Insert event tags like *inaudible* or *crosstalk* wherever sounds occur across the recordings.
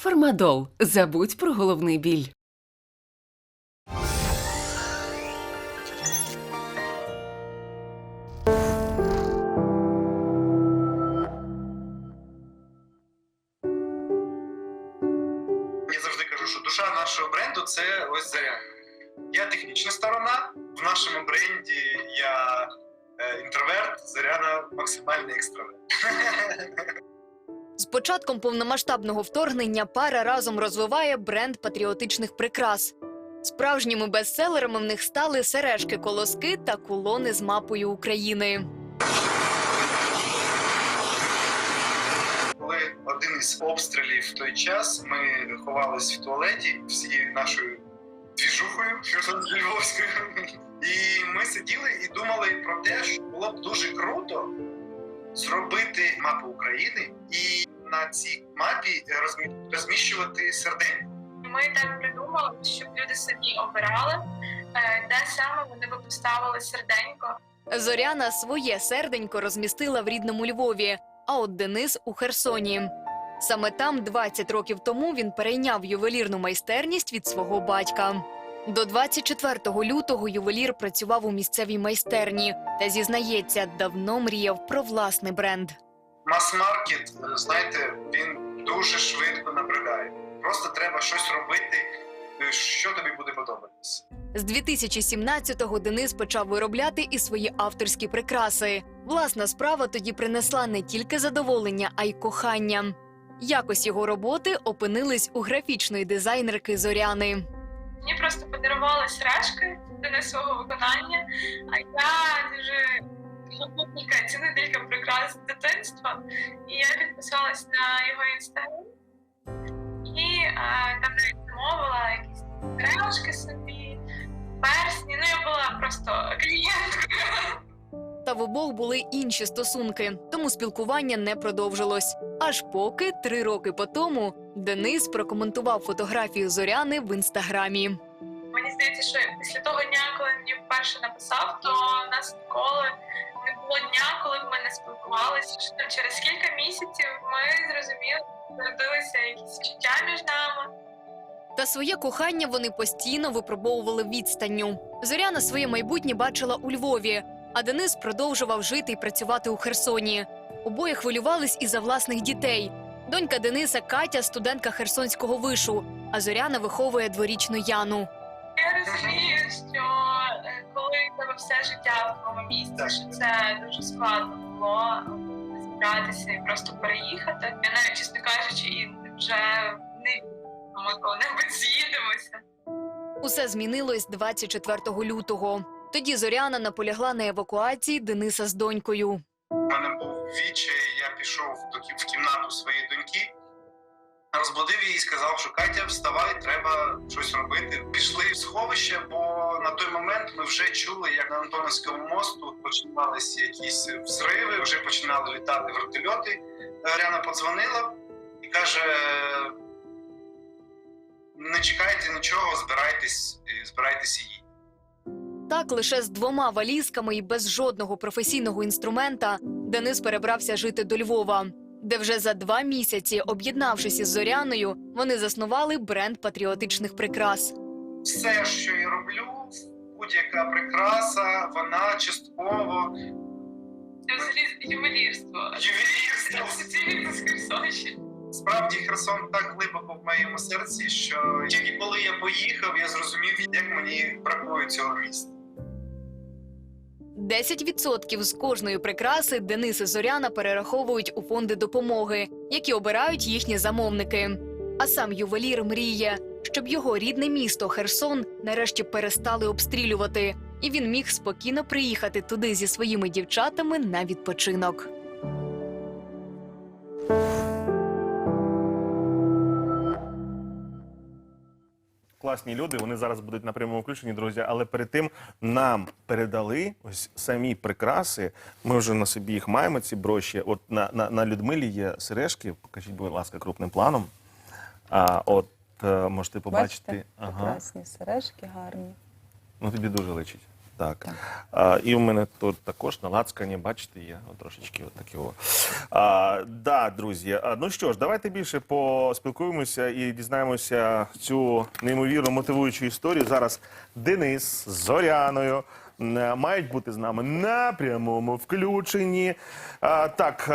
Фармадол. Забудь про головний біль. Я завжди кажу, що душа нашого бренду це ось заря. Я технічна сторона. В нашому бренді я е, інтроверт, заряна максимальний екстраверт. *laughs* Початком повномасштабного вторгнення пара разом розвиває бренд патріотичних прикрас. Справжніми бестселерами в них стали сережки, колоски та кулони з мапою України. Коли один із обстрілів в той час ми ховались в туалеті всією нашою двіжухою Львовською. І ми сиділи і думали про те, що було б дуже круто зробити мапу України і на цій мапі розмі- розміщувати сердень. Ми так придумали, щоб люди самі обирали, е, де саме вони би поставили серденько. Зоряна своє серденько розмістила в рідному Львові, а от Денис у Херсоні. Саме там 20 років тому він перейняв ювелірну майстерність від свого батька. До 24 лютого ювелір працював у місцевій майстерні та зізнається, давно мріяв про власний бренд. Мас-маркет, е, знаєте, він дуже швидко набридає. Просто треба щось робити, е, що тобі буде подобатись. З 2017-го Денис почав виробляти і свої авторські прикраси. Власна справа тоді принесла не тільки задоволення, а й кохання. Якось його роботи опинились у графічної дизайнерки Зоряни. Мені просто подарували сережки до свого виконання, а я дуже любителька, цінителька прикрас з дитинства. І я підписалась на його інстаграм і е, там навіть замовила якісь сережки собі, персні. Ну я була просто клієнткою. Та в обох були інші стосунки, тому спілкування не продовжилось. Аж поки три роки по тому Денис прокоментував фотографію Зоряни в інстаграмі. Мені здається, що після того дня, коли він мені вперше написав, то нас ніколи було дня, коли ми не спілкувалися. Що через кілька місяців ми зрозуміли, народилися якісь чуття між нами. Та своє кохання вони постійно випробовували відстанню. Зоряна своє майбутнє бачила у Львові, а Денис продовжував жити і працювати у Херсоні. Обоє хвилювались і за власних дітей. Донька Дениса Катя студентка Херсонського вишу, а Зоряна виховує дворічну Яну. Я розумію, що все життя в тому місці, що це дуже складно було зібратися і просто переїхати. Я навіть, чесно кажучи, і вже не ми коли-небудь з'їдемося. Усе змінилось 24 лютого. Тоді Зоряна наполягла на евакуації Дениса з донькою. У мене був відчай, я пішов в кімнату своєї доньки, розбудив її і сказав, що Катя, вставай, треба щось робити. Пішли в сховище, бо на той момент ми вже чули, як на Антоновському мосту починалися якісь взриви, вже починали літати вертольоти. Ряна подзвонила і каже: не чекайте нічого, збирайтесь, збирайтесь її. Так, лише з двома валізками і без жодного професійного інструмента Денис перебрався жити до Львова, де вже за два місяці, об'єднавшись із Зоряною, вони заснували бренд патріотичних прикрас. все, що я роблю, будь-яка прикраса, вона частково Це взагалі ювелірство. ювелірство. Справді Херсон так глибоко в моєму серці, що тільки коли я поїхав, я зрозумів, як мені бракує цього міста. 10% з кожної прикраси Денис і Зоряна перераховують у фонди допомоги, які обирають їхні замовники. А сам ювелір мріє, щоб його рідне місто Херсон нарешті перестали обстрілювати, і він міг спокійно приїхати туди зі своїми дівчатами на відпочинок. Класні люди. Вони зараз будуть на прямому включенні, друзі. Але перед тим нам передали ось самі прикраси. Ми вже на собі їх маємо. Ці броші. От на, на, на Людмилі є сережки. Покажіть, будь ласка, крупним планом. А от е, можете побачити. Бачите, прекрасні сережки, гарні. Ну тобі дуже личить. Так. А, і у мене тут також на лацкані, бачите, є от трошечки от такі. А, да, друзі. А, ну що ж, давайте більше поспілкуємося і дізнаємося цю неймовірно мотивуючу історію. Зараз Денис з Зоряною мають бути з нами на прямому включенні. А, так,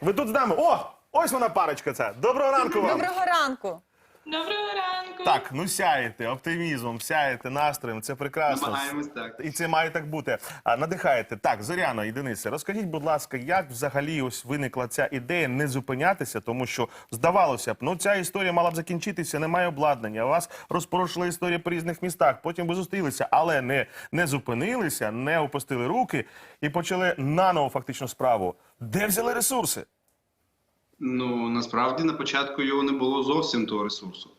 ви тут з нами? О! Ось вона парочка ця. Доброго ранку вам! Доброго ранку. Доброго ранку. Так, ну сяєте оптимізмом, сяєте настроєм, це прекрасно. Намагаємось так. І це має так бути. А надихаєте. Так, Зоряна і Денисе, розкажіть, будь ласка, як взагалі ось виникла ця ідея не зупинятися, тому що здавалося б, ну ця історія мала б закінчитися, немає обладнання. У вас розпорошила історія по різних містах. Потім ви зустрілися, але не, не зупинилися, не опустили руки і почали наново фактично справу. Де взяли ресурси? Ну насправді на початку його не було зовсім того ресурсу.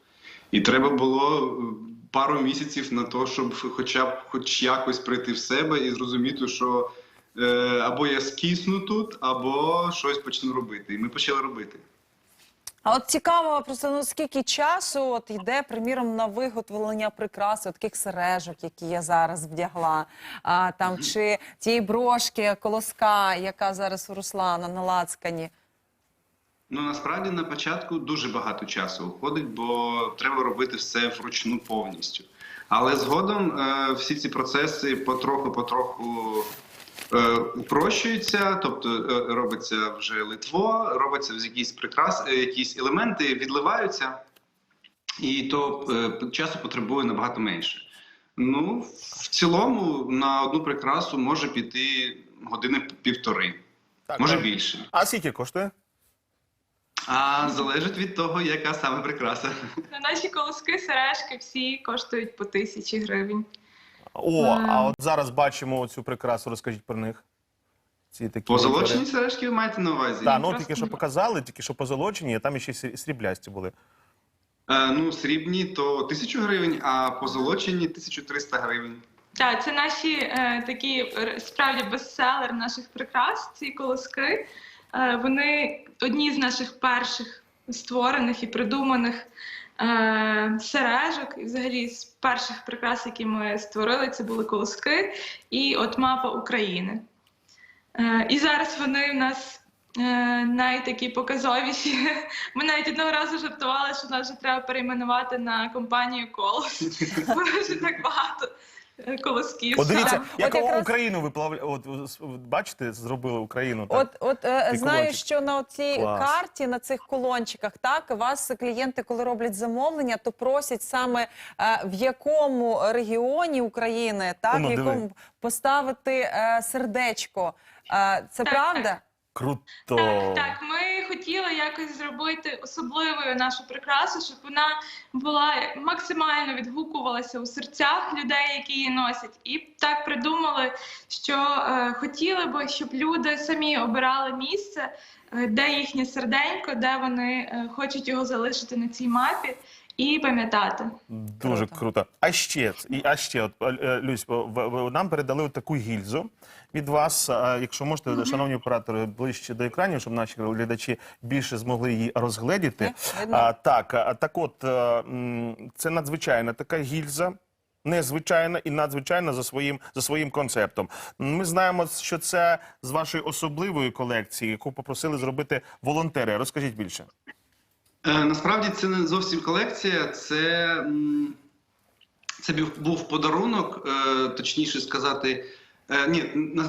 І треба було е, пару місяців на те, щоб хоча б хоч якось прийти в себе і зрозуміти, що е, або я скисну тут, або щось почну робити. І ми почали робити. А от цікаво, просто ну скільки часу от йде, приміром, на виготовлення прикраси, от таких сережок, які я зараз вдягла, а там чи тієї брошки, колоска, яка зараз у Руслана на лацкані. Ну насправді на початку дуже багато часу уходить, бо треба робити все вручну повністю. Але згодом е, всі ці процеси потроху-потроху е, упрощуються, тобто е, робиться вже литво, робиться вже якісь прикрас, е, якісь елементи відливаються, і то е, часу потребує набагато менше. Ну, в цілому на одну прикрасу може піти години півтори, Так, може так. більше. А скільки коштує? А залежить від того, яка саме прикраса. На наші колоски, сережки всі коштують по тисячі гривень. О, а от зараз бачимо цю прикрасу. Розкажіть про них. Ці такі Позолочені сережки ви маєте на увазі? Так, ну Просто- тільки що показали, тільки що позолочені, а там ще срі- сріблясті були. Е, ну, срібні то 1000 гривень, а позолочені 1300 гривень. Так, це наші е, такі е, справді бестселер наших прикрас, ці колоски. Е, вони одні з наших перших створених і придуманих е, сережок. І взагалі з перших прикрас, які ми створили, це були колоски і от мапа України. Е, і зараз вони в нас найтакі показовіші. *laughs* Ми навіть одного разу жартували, що нас вже треба перейменувати на компанію Колос. *laughs* Бо вже так багато колосків. От дивіться, Так, як от якраз- Україну виплавля... От, от, бачите, зробили Україну. Так? От, от е, знаю, колончики. що на цій Клас. карті, на цих колончиках, так вас клієнти, коли роблять замовлення, то просять саме е, в якому регіоні України, так Ну, в диви. якому поставити е, сердечко. Е, це Так, правда? Круто. Так, так, ми хотіли якось зробити особливою нашу прикрасу, щоб вона була максимально відгукувалася у серцях людей, які її носять. І так придумали, що е, хотіли би, щоб люди самі обирали місце, е, де їхнє серденько, де вони е, хочуть його залишити на цій мапі і пам'ятати. Дуже Круто. круто. А ще, і, а ще, от, е, Люсь, в- в- нам передали таку гільзу від вас. Якщо можете, шановні оператори, ближче до екранів, щоб наші глядачі більше змогли її розгледіти. Е. А, так, а, так от, е, це надзвичайна така гільза. Незвичайна і надзвичайна за своїм за своїм концептом. Ми знаємо, що це з вашої особливої колекції, яку попросили зробити волонтери. Розкажіть більше. Е, насправді це не зовсім колекція, це, це був- подарунок, е, точніше сказати. Е, ні,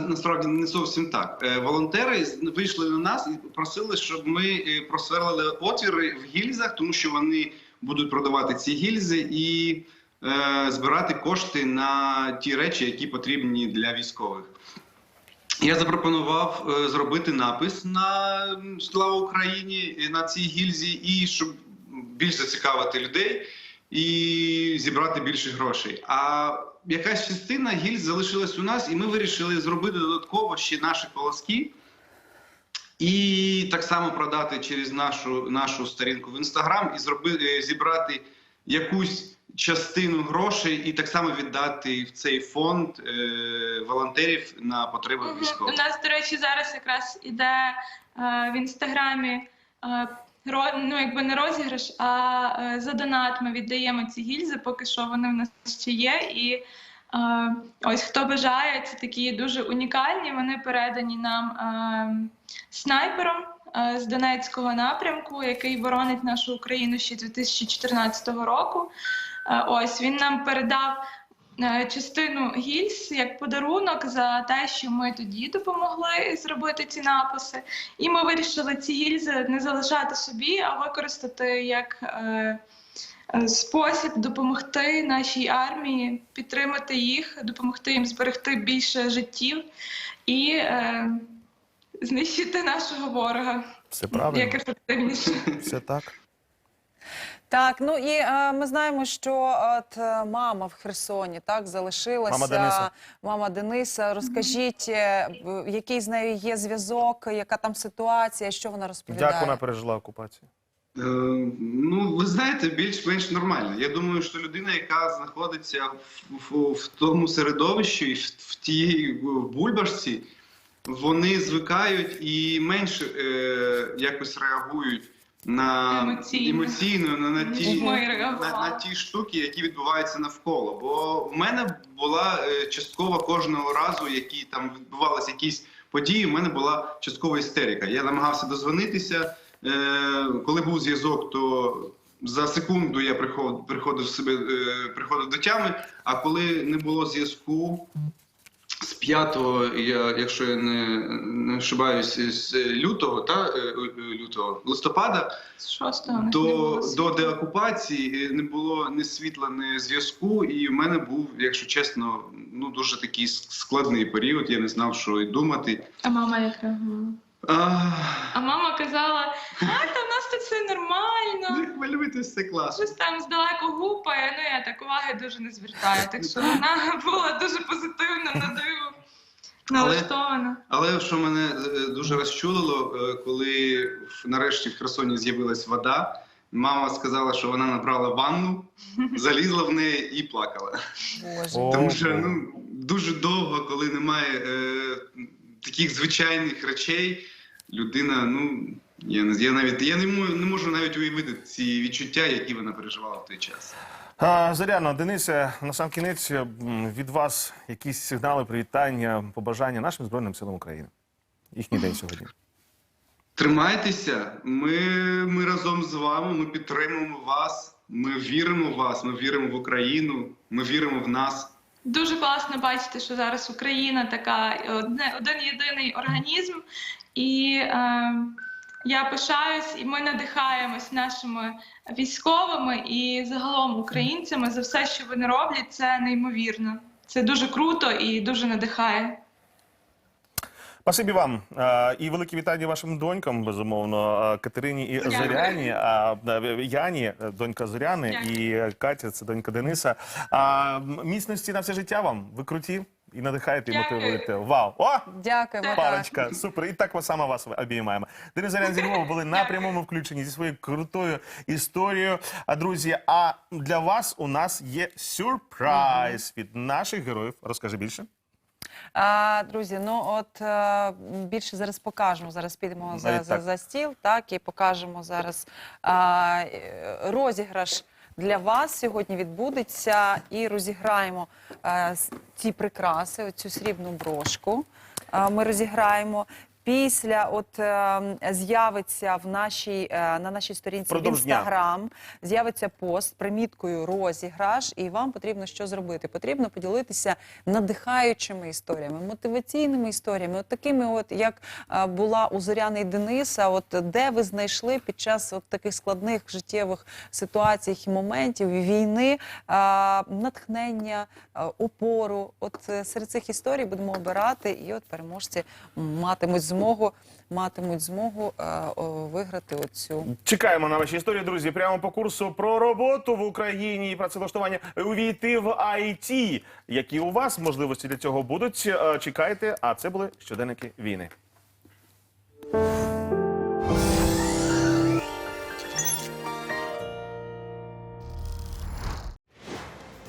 насправді не зовсім так. Волонтери вийшли на нас і просили, щоб ми просверлили отвіри в гільзах, тому що вони будуть продавати ці гільзи і збирати кошти на ті речі, які потрібні для військових. Я запропонував е, зробити напис на Слава Україні е, на цій гільзі, і щоб більш зацікавити людей і зібрати більше грошей. А якась частина гільз залишилась у нас, і ми вирішили зробити додатково ще наші колоски. І так само продати через нашу, нашу сторінку в інстаграм і зробити зібрати якусь частину грошей, і так само віддати в цей фонд е, волонтерів на потреби Мгм. У нас, до речі, зараз якраз іде е, в інстаграмі. Е, ро- ну, якби не розіграш, а е, за донат ми віддаємо ці гільзи, поки що вони в нас ще є. І Е, Ось хто бажає, це такі дуже унікальні. Вони передані нам е, снайпером е, з Донецького напрямку, який боронить нашу Україну ще з 2014 року. Е, Ось він нам передав е, частину гільз як подарунок за те, що ми тоді допомогли зробити ці написи. І ми вирішили ці гільзи не залишати собі, а використати як е, спосіб допомогти нашій армії, підтримати їх, допомогти їм зберегти більше життів і знищити нашого ворога Все як ефективніше. все так. Так, ну і е, ми знаємо, що от е, мама в Херсоні так залишилася. Мама Дениса. Мама Дениса. Розкажіть, е, в- який з нею є зв'язок, яка там ситуація, що вона розповідає? Як вона пережила окупацію? Е, Ну, ви знаєте, більш-менш нормально. Я думаю, що людина, яка знаходиться в, в, в тому середовищі, і в, в тій бульбашці, вони звикають і менше е, якось реагують на Емоційно. емоційно на, на, ті, на, на ті штуки, які відбуваються навколо. Бо в мене була е, частково кожного разу, які там відбувалися якісь події, в мене була часткова істерика. Я намагався дозвонитися. Е, коли був зв'язок, то за секунду я приходив, приходив себе, е, приходив до тями. А коли не було зв'язку з 5, я, якщо я не, не ошибаюсь, з лютого та е, е, лютого листопада З шостого не до, до деокупації е, не було ні світла, ні зв'язку, і в мене був, якщо чесно, ну дуже такий складний період. Я не знав, що і думати. А мама як реагувала? А, А мама казала: а та в нас тут все нормально. не хвилюйтесь, все класно. Щось там здалеку гупає, ну я так уваги дуже не звертаю. Так що вона була дуже позитивна на диво налаштована. Але що мене е, дуже розчулило, е, коли нарешті в Херсоні з'явилась вода. Мама сказала, що вона набрала ванну, *laughs* залізла в неї і плакала. Боже. Тому що ну дуже довго, коли немає е, таких звичайних речей, людина, ну я не я навіть я не можу, не можу навіть уявити ці відчуття, які вона переживала в той час. А, Зоряно, Денисе, на сам кінець від вас якісь сигнали, привітання, побажання нашим Збройним силам України. Їхній день сьогодні. Тримайтеся, ми, ми разом з вами, ми підтримуємо вас, ми віримо в вас, ми віримо в Україну, ми віримо в нас. Дуже класно бачити, що зараз Україна така один єдиний організм, і е, я пишаюсь, і ми надихаємось нашими військовими і загалом українцями за все, що вони роблять. Це неймовірно. Це дуже круто і дуже надихає. Спасибі вам Е, і велике вітання вашим донькам, безумовно, е, Катерині і Зоряні, а е, Яні, донька Зоряни, і Катя, це донька Дениса. А міцності на все життя вам. Ви круті і надихаєте, і мотивуєте. Вау! О! Дякуємо. так. Парочка, супер. І так саме вас обіймаємо. Денис Зарян зі Львова були на прямому включенні зі своєю крутою історією. А друзі, а для вас у нас є сюрприз від наших героїв. Розкажи більше. А, друзі, ну от е, більше зараз покажемо. Зараз підемо за, за, за стіл, так і покажемо зараз а, е, розіграш. Для вас сьогодні відбудеться і розіграємо е, ці прикраси, оцю срібну брошку. Е, ми розіграємо. Після от е, з'явиться в нашій е, на нашій сторінці в Впродовж дня. інстаграм з'явиться пост приміткою розіграш, і вам потрібно що зробити? Потрібно поділитися надихаючими історіями, мотиваційними історіями, от такими, от як е, була у Зоряни Дениса, от де ви знайшли під час от таких складних життєвих ситуацій і моментів війни е, натхнення, е, опору. От е, серед цих історій будемо обирати, і от переможці матимуть змогу, матимуть змогу е, виграти оцю. Чекаємо на ваші історії, друзі. Прямо по курсу про роботу в Україні і працевлаштування увійти в IT. Які у вас можливості для цього будуть? Е, Чекайте. А це були щоденники війни.